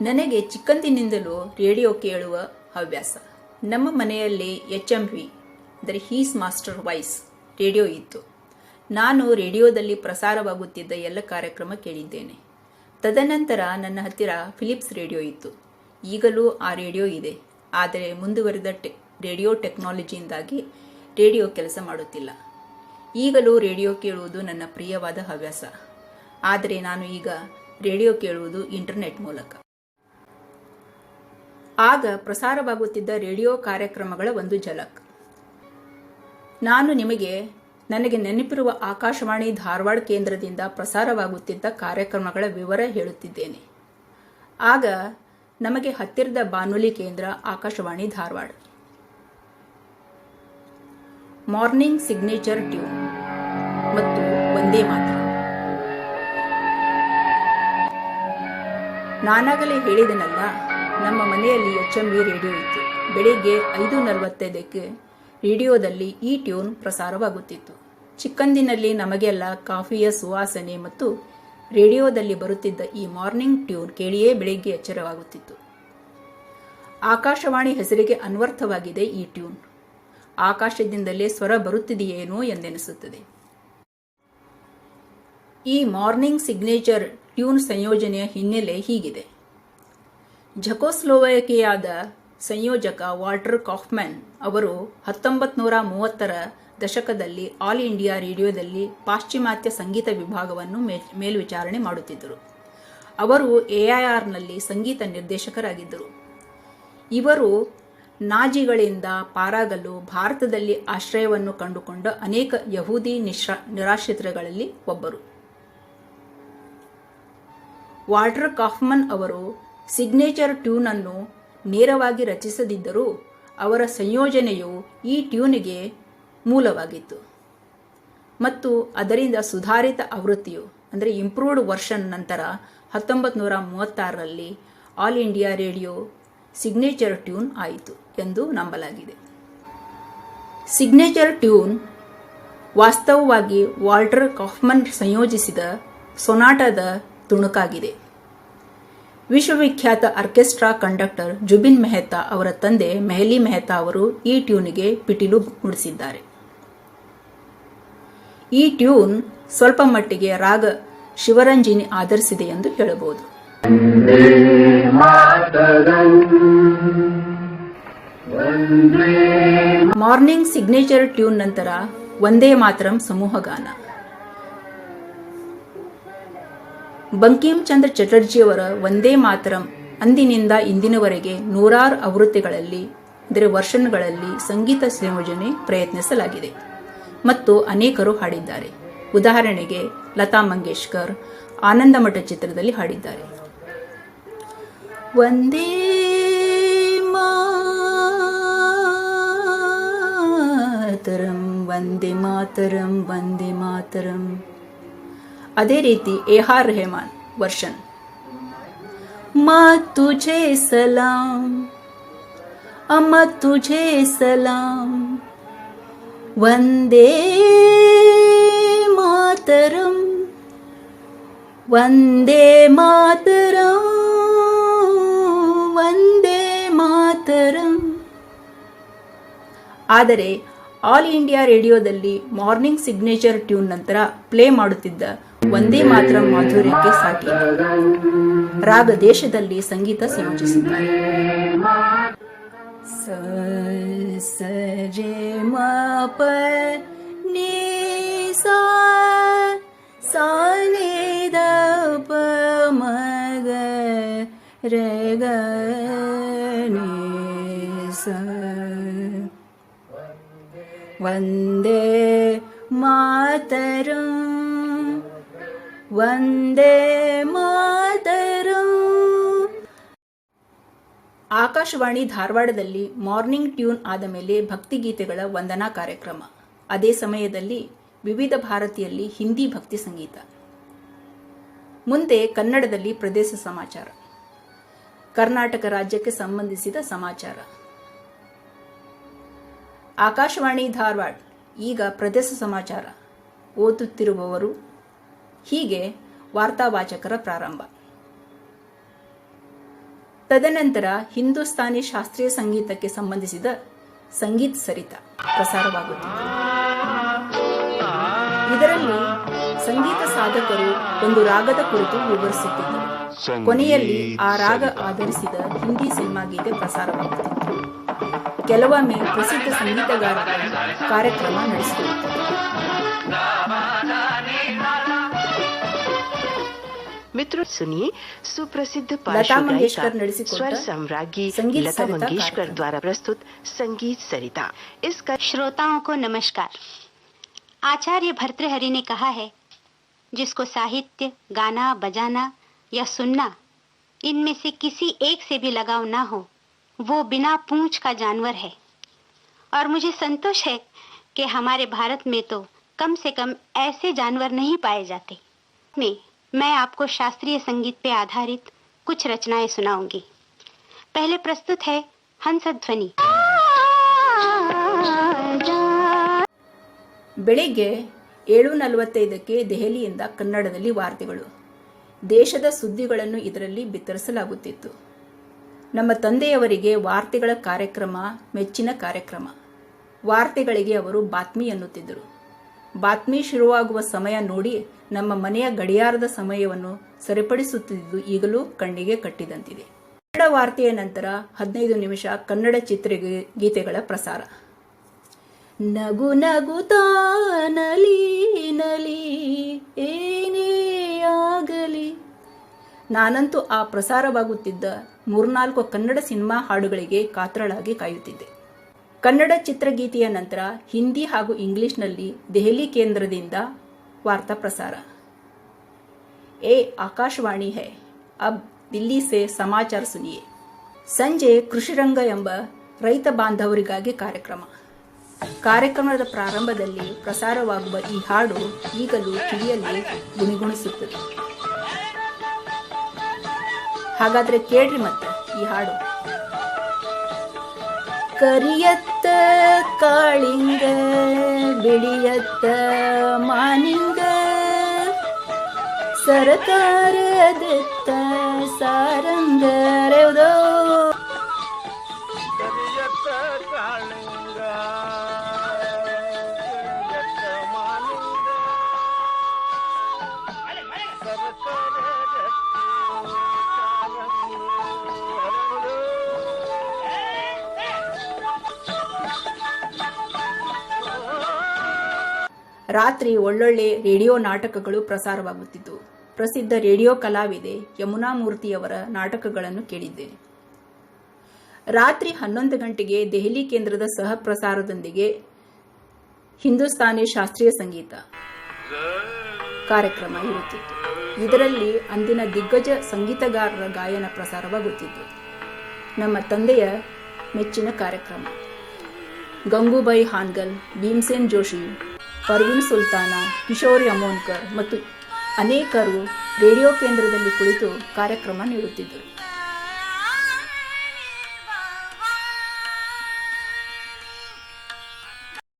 ನನಗೆ ಚಿಕ್ಕಂದಿನಿಂದಲೂ ರೇಡಿಯೋ ಕೇಳುವ ಹವ್ಯಾಸ. ನಮ್ಮ ಮನೆಯಲ್ಲಿ ಎಚ್ ಎಂ ವಿ, ಅಂದರೆ ಹೀಸ್ ಮಾಸ್ಟರ್ ವಾಯ್ಸ್ ರೇಡಿಯೋ ಇತ್ತು. ನಾನು ರೇಡಿಯೋದಲ್ಲಿ ಪ್ರಸಾರವಾಗುತ್ತಿದ್ದ ಎಲ್ಲ ಕಾರ್ಯಕ್ರಮ ಕೇಳಿದ್ದೇನೆ. ತದನಂತರ ನನ್ನ ಹತ್ತಿರ ಫಿಲಿಪ್ಸ್ ರೇಡಿಯೋ ಇತ್ತು. ಈಗಲೂ ಆ ರೇಡಿಯೋ ಇದೆ. ಆದರೆ ಮುಂದುವರೆದ ಟೆ, ರೇಡಿಯೋ ಟೆಕ್ನಾಲಜಿಯಿಂದಾಗಿ ರೇಡಿಯೋ ಕೆಲಸ ಮಾಡುತ್ತಿಲ್ಲ. ಈಗಲೂ ರೇಡಿಯೋ ಕೇಳುವುದು ನನ್ನ ಪ್ರಿಯವಾದ ಹವ್ಯಾಸ. ಆದರೆ ನಾನು ಈಗ ರೇಡಿಯೋ ಕೇಳುವುದು ಇಂಟರ್ನೆಟ್ ಮೂಲಕ. ಆಗ ಪ್ರಸಾರವಾಗುತ್ತಿದ್ದ ರೇಡಿಯೋ ಕಾರ್ಯಕ್ರಮಗಳ ಒಂದು ಝಲಕ್. ನಾನು ನಿಮಗೆ ನನಗೆ ನೆನಪಿರುವ ಆಕಾಶವಾಣಿ ಧಾರವಾಡ ಕೇಂದ್ರದಿಂದ ಪ್ರಸಾರವಾಗುತ್ತಿದ್ದ ಕಾರ್ಯಕ್ರಮಗಳ ವಿವರ ಹೇಳುತ್ತಿದ್ದೇನೆ. ಆಗ ನಮಗೆ ಹತ್ತಿರದ ಬಾನುಲಿ ಕೇಂದ್ರ Akashvani Dharwad. Morning signature tune ಮತ್ತು ಒಂದೇ ಮಾತ್ರ. ನಾನಾಗಲೇ ಹೇಳಿದನಲ್ಲ ನಮ್ಮ ಮನೆಯಲ್ಲಿ ಎಚ್ ಎಂ ವಿ ರೇಡಿಯೋ ಇತ್ತು. ಬೆಳಿಗ್ಗೆ ಐದು ನಲವತ್ತೈದಕ್ಕೆ ರೇಡಿಯೋದಲ್ಲಿ ಈ ಟ್ಯೂನ್ ಪ್ರಸಾರವಾಗುತ್ತಿತ್ತು. ಚಿಕ್ಕಂದಿನಲ್ಲಿ ನಮಗೆಲ್ಲ ಕಾಫಿಯ ಸುವಾಸನೆ ಮತ್ತು ರೇಡಿಯೋದಲ್ಲಿ ಬರುತ್ತಿದ್ದ ಈ ಮಾರ್ನಿಂಗ್ ಟ್ಯೂನ್ ಕೇಳಿಯೇ ಬೆಳಿಗ್ಗೆ ಎಚ್ಚರವಾಗುತ್ತಿತ್ತು. ಆಕಾಶವಾಣಿ ಹೆಸರಿಗೆ ಅನ್ವರ್ಥವಾಗಿದೆ ಈ ಟ್ಯೂನ್. ಆಕಾಶದಿಂದಲೇ ಸ್ವರ ಬರುತ್ತಿದೆಯೇನೋ ಎಂದೆನಿಸುತ್ತದೆ. ಈ ಮಾರ್ನಿಂಗ್ ಸಿಗ್ನೇಚರ್ ಟ್ಯೂನ್ ಸಂಯೋಜನೆಯ ಹಿನ್ನೆಲೆ ಹೀಗಿದೆ. ಝಕೋಸ್ಲೋವಕಿಯಾದ ಸಂಯೋಜಕ ವಾಲ್ಟರ್ ಕಾಫ್ಮ್ಯಾನ್ ಅವರು ಹತ್ತೊಂಬತ್ತು ನೂರ ಮೂವತ್ತರ ದಶಕದಲ್ಲಿ ಆಲ್ ಇಂಡಿಯಾ ರೇಡಿಯೋದಲ್ಲಿ ಪಾಶ್ಚಿಮಾತ್ಯ ಸಂಗೀತ ವಿಭಾಗವನ್ನು ಮೇಲ್ವಿಚಾರಣೆ ಮಾಡುತ್ತಿದ್ದರು. ಅವರು ಎಐಆರ್ನಲ್ಲಿ ಸಂಗೀತ ನಿರ್ದೇಶಕರಾಗಿದ್ದರು. ಇವರು ನಾಜಿಗಳಿಂದ ಪಾರಾಗಲು ಭಾರತದಲ್ಲಿ ಆಶ್ರಯವನ್ನು ಕಂಡುಕೊಂಡ ಅನೇಕ ಯಹೂದಿ ನಿಶ್ರಾ ನಿರಾಶ್ರಿತರಲ್ಲಿ ಒಬ್ಬರು. ವಾಲ್ಟರ್ ಕಾಫ್ಮನ್ ಅವರು ಸಿಗ್ನೇಚರ್ ಟ್ಯೂನ್ ಅನ್ನು ನೇರವಾಗಿ ರಚಿಸದಿದ್ದರೂ ಅವರ ಸಂಯೋಜನೆಯು ಈ ಟ್ಯೂನಿಗೆ ಮೂಲವಾಗಿತ್ತು. ಮತ್ತು ಅದರಿಂದ ಸುಧಾರಿತ ಆವೃತ್ತಿಯು, ಅಂದರೆ ಇಂಪ್ರೂವ್ಡ್ ವರ್ಷನ್ ನಂತರ ಹತ್ತೊಂಬತ್ತು ನೂರ ಮೂವತ್ತಾರರಲ್ಲಿ all India radio signature tune ಆಯಿತು ಎಂದು ನಂಬಲಾಗಿದೆ. ಸಿಗ್ನೇಚರ್ ಟ್ಯೂನ್ ವಾಸ್ತವವಾಗಿ ವಾಲ್ಟರ್ ಕಾಫ್ಮನ್ ಸಂಯೋಜಿಸಿದ ಸೊನಾಟದ ತುಣುಕಾಗಿದೆ. ವಿಶ್ವವಿಖ್ಯಾತ ಆರ್ಕೆಸ್ಟ್ರಾ ಕಂಡಕ್ಟರ್ ಜುಬಿನ್ ಮೆಹ್ತಾ ಅವರ ತಂದೆ ಮೆಹಲಿ ಮೆಹ್ತಾ ಅವರು ಈ ಟ್ಯೂನಿಗೆ ಪಿಟೀಲು ಮುಡಿಸಿದ್ದಾರೆ ಈ ಟ್ಯೂನ್ ಸ್ವಲ್ಪ ಮಟ್ಟಿಗೆ ರಾಗ ಶಿವರಂಜಿನಿ ಆಧರಿಸಿದೆ ಎಂದು ಹೇಳಬಹುದು. ಮಾರ್ನಿಂಗ್ ಸಿಗ್ನೇಚರ್ ಟ್ಯೂನ್ ನಂತರ ಒಂದೇ ಮಾತರಂ ಸಮೂಹಗಾನ. ಬಂಕಿಂ ಚಂದ್ರ ಚಟರ್ಜಿಯವರ ಒಂದೇ ಮಾತರಂ ಅಂದಿನಿಂದ ಇಂದಿನವರೆಗೆ ನೂರಾರು ಆವೃತ್ತಿಗಳಲ್ಲಿ, ಅಂದರೆ ವರ್ಷನ್ಗಳಲ್ಲಿ ಸಂಗೀತ ಸಂಯೋಜನೆ ಪ್ರಯತ್ನಿಸಲಾಗಿದೆ ಮತ್ತು ಅನೇಕರು ಹಾಡಿದ್ದಾರೆ. ಉದಾಹರಣೆಗೆ ಲತಾ ಮಂಗೇಶ್ಕರ್ ಆನಂದಮಠ ಚಿತ್ರದಲ್ಲಿ ಹಾಡಿದ್ದಾರೆ. ಒಂದೇ ಮಾತರಂ, ವಂದೇ ಮಾತರಂ ವಂದೇ ಮಾತರಂ. ಅದೇ ರೀತಿ ಎ ಆರ್ ರೆಹಮಾನ್ ವರ್ಷನ್ ಮಾ ತುझे ಸಲಾಂ ಅಮ್ಮ ತುझे ಸಲಾಂ ವಂದೇ ಮಾತರಂ ವಂದೇ ಮಾತರಂ ವಂದೇ ಮಾತರಂ ಆದರೆ ಆಲ್ ಇಂಡಿಯಾ ರೇಡಿಯೋದಲ್ಲಿ ಮಾರ್ನಿಂಗ್ ಸಿಗ್ನೇಚರ್ ಟ್ಯೂನ್ ನಂತರ ಪ್ಲೇ ಮಾಡುತ್ತಿದ್ದ ಒಂದೇ ಮಾತ್ರ ಮಾಧುರ್ಯಕ್ಕೆ ಸಾಟಿ ರಾಗ ದೇಶದಲ್ಲಿ ಸಂಗೀತ ಸಂಯೋಜಿಸಿದ್ದಾರೆ ಸ ಸ ರೇ ಮ ಪ ನಿ ಸಾ ಸಾ ನಿ ದ ಪ ಮ ಗ ರೆ ಗ ನೀ ಸ. ವಂದೇ ಮಾತರಂ ವಂದೇ ಮಾತರಂ ಆಕಾಶವಾಣಿ ಧಾರವಾಡದಲ್ಲಿ ಮಾರ್ನಿಂಗ್ ಟ್ಯೂನ್ ಆದ ಮೇಲೆ ಭಕ್ತಿಗೀತೆಗಳ ವಂದನಾ ಕಾರ್ಯಕ್ರಮ. ಅದೇ ಸಮಯದಲ್ಲಿ ವಿವಿಧ ಭಾರತಿಯಲ್ಲಿ ಹಿಂದಿ ಭಕ್ತಿ ಸಂಗೀತ. ಮುಂದೆ ಕನ್ನಡದಲ್ಲಿ ಪ್ರದೇಶ ಸಮಾಚಾರ. ಕರ್ನಾಟಕ ರಾಜ್ಯಕ್ಕೆ ಸಂಬಂಧಿಸಿದ ಸಮಾಚಾರ. ಆಕಾಶವಾಣಿ ಧಾರವಾಡ, ಈಗ ಪ್ರದೇಶ ಸಮಾಚಾರ. ಓದುತ್ತಿರುವವರು, ಹೀಗೆ ವಾರ್ತಾವಾಚಕರ ಪ್ರಾರಂಭ. ತದನಂತರ ಹಿಂದೂಸ್ತಾನಿ ಶಾಸ್ತ್ರೀಯ ಸಂಗೀತಕ್ಕೆ ಸಂಬಂಧಿಸಿದ ಸಂಗೀತ ಸರಿತ ಪ್ರಸಾರವಾಗುತ್ತಿದೆ. ಇದರಲ್ಲಿ ಸಂಗೀತ ಸಾಧಕರು ಒಂದು ರಾಗದ ಕುರಿತು ವಿವರಿಸುತ್ತಿದ್ದರು. ಕೊನೆಯಲ್ಲಿ ಆ ರಾಗ ಆಧರಿಸಿದ ಹಿಂದಿ ಸಿನಿಮಾ ಗೀತೆ ಪ್ರಸಾರವಾಗುತ್ತಿತ್ತು ಕೆಲವೊಮ್ಮೆ ಪ್ರಸಿದ್ಧ ಸಂಗೀತಗಾರರ ಕಾರ್ಯಕ್ರಮ ನಡೆಸುತ್ತಿತ್ತು मित्रों सुनिए सुप्रसिद्ध लता पार्श्व मंगेशकर गायिका ನಡೆಸಿಕೊಟ್ಟ स्वर सम्राज्ञी संगीत लता सरिता मंगेशकर कार्यक्रम। द्वारा प्रस्तुत संगीत सरिता इस का श्रोताओं को नमस्कार आचार्य भर्तृहरि ने कहा है जिसको साहित्य गाना बजाना या सुनना इनमें से किसी एक से भी लगाव ना हो वो बिना पूंछ का जानवर है और मुझे संतोष है कि हमारे भारत में तो कम से कम ऐसे जानवर नहीं पाए जाते में मैं आपको शास्त्रीय संगीत पे आधारित कुछ रचनाएं सुनाऊंगी पहले प्रस्तुत है हंसध्वनि ಬೆಳಿಗ್ಗೆ ಏಳು ನಲವತ್ತೈದಕ್ಕೆ ದೆಹಲಿಯಿಂದ ಕನ್ನಡದಲ್ಲಿ ವಾರ್ತೆಗಳು ದೇಶದ ಸುದ್ದಿಗಳನ್ನು ಇದರಲ್ಲಿ ಬಿತ್ತರಿಸಲಾಗುತ್ತಿತ್ತು ನಮ್ಮ ತಂದೆಯವರಿಗೆ ವಾರ್ತೆಗಳ ಕಾರ್ಯಕ್ರಮ, ಮೆಚ್ಚಿನ ಕಾರ್ಯಕ್ರಮ. ವಾರ್ತೆಗಳಿಗೆ ಅವರು ಬಾತ್ಮಿ ಎನ್ನುತ್ತಿದ್ದರು. ಬಾತ್ಮಿ ಶುರುವಾಗುವ ಸಮಯ ನೋಡಿ ನಮ್ಮ ಮನೆಯ ಗಡಿಯಾರದ ಸಮಯವನ್ನು ಸರಿಪಡಿಸುತ್ತಿದ್ದು ಈಗಲೂ ಕಣ್ಣಿಗೆ ಕಟ್ಟಿದಂತಿದೆ. ಕನ್ನಡ ವಾರ್ತೆಯ ನಂತರ ಹದಿನೈದು ನಿಮಿಷ ಕನ್ನಡ ಚಿತ್ರಗೀತೆಗಳ ಪ್ರಸಾರ. ನಗು ನಗುತಾ ನಲಿ ನಲಿ, ಏನೇ ಆಗಲಿ ನಾನಂತೂ ಆ ಪ್ರಸಾರವಾಗುತ್ತಿದ್ದ ಮೂರ್ನಾಲ್ಕು ಕನ್ನಡ ಸಿನಿಮಾ ಹಾಡುಗಳಿಗೆ ಕಾತ್ರಳಾಗಿ ಕಾಯುತ್ತಿದ್ದೆ. ಕನ್ನಡ ಚಿತ್ರಗೀತೆಯ ನಂತರ ಹಿಂದಿ ಹಾಗೂ ಇಂಗ್ಲಿಷ್ನಲ್ಲಿ ದೆಹಲಿ ಕೇಂದ್ರದಿಂದ ವಾರ್ತಾ ಪ್ರಸಾರ. ಎ ಆಕಾಶವಾಣಿ ಹೇ, ಅಬ್ ದಿಲ್ಲಿ ಸೆ ಸಮಾಚಾರ ಸುನಿಯೆ. ಸಂಜೆ ಕೃಷಿರಂಗ ಎಂಬ ರೈತ ಬಾಂಧವರಿಗಾಗಿ ಕಾರ್ಯಕ್ರಮ. ಕಾರ್ಯಕ್ರಮದ ಪ್ರಾರಂಭದಲ್ಲಿ ಪ್ರಸಾರವಾಗುವ ಈ ಹಾಡು ಈಗಲೂ ಕಿವಿಯಲ್ಲಿ ಗುಣಿಗುಣಿಸುತ್ತದೆ ಹಾಗಾದ್ರೆ ಕೇಳ್ರಿ ಮತ್ತೆ ಈ ಹಾಡು. ಕರಿಯತ್ತ ಕಾಳಿಂಗ ಬಿಳಿಯತ್ತ ಮಾನಿಂಗ ಸರಕಾರದತ್ತ ಸಾರಂಗರೆವದೋ ರಾತ್ರಿ ಒಳ್ಳೊಳ್ಳೆ ರೇಡಿಯೋ ನಾಟಕಗಳು ಪ್ರಸಾರವಾಗುತ್ತಿದ್ದವು ಪ್ರಸಿದ್ಧ ರೇಡಿಯೋ ಕಲಾವಿದೆ ಯಮುನಾ ಮೂರ್ತಿಯವರ ನಾಟಕಗಳನ್ನು ಕೇಳಿದ್ದೇನೆ. ರಾತ್ರಿ ಹನ್ನೊಂದು ಗಂಟೆಗೆ ದೆಹಲಿ ಕೇಂದ್ರದ ಸಹ ಪ್ರಸಾರದೊಂದಿಗೆ ಹಿಂದೂಸ್ತಾನಿ ಶಾಸ್ತ್ರೀಯ ಸಂಗೀತ ಕಾರ್ಯಕ್ರಮ ಇರುತ್ತಿತ್ತು. ಇದರಲ್ಲಿ ಅಂದಿನ ದಿಗ್ಗಜ ಸಂಗೀತಗಾರರ ಗಾಯನ ಪ್ರಸಾರವಾಗುತ್ತಿತ್ತು. ನಮ್ಮ ತಂದೆಯ ಮೆಚ್ಚಿನ ಕಾರ್ಯಕ್ರಮ. ಗಂಗೂಬಾಯಿ ಹಾನ್ಗಲ್, ಭೀಮ್ಸೇನ್ ಜೋಶಿ ಪರ್ವೀನ್ ಸುಲ್ತಾನ ಕಿಶೋರಿ ಅಮೋನ್ಕರ್ ಮತ್ತು ಅನೇಕರು ರೇಡಿಯೋ ಕೇಂದ್ರದಲ್ಲಿ ಕುಳಿತು ಕಾರ್ಯಕ್ರಮ ನೀಡುತ್ತಿದ್ದರು.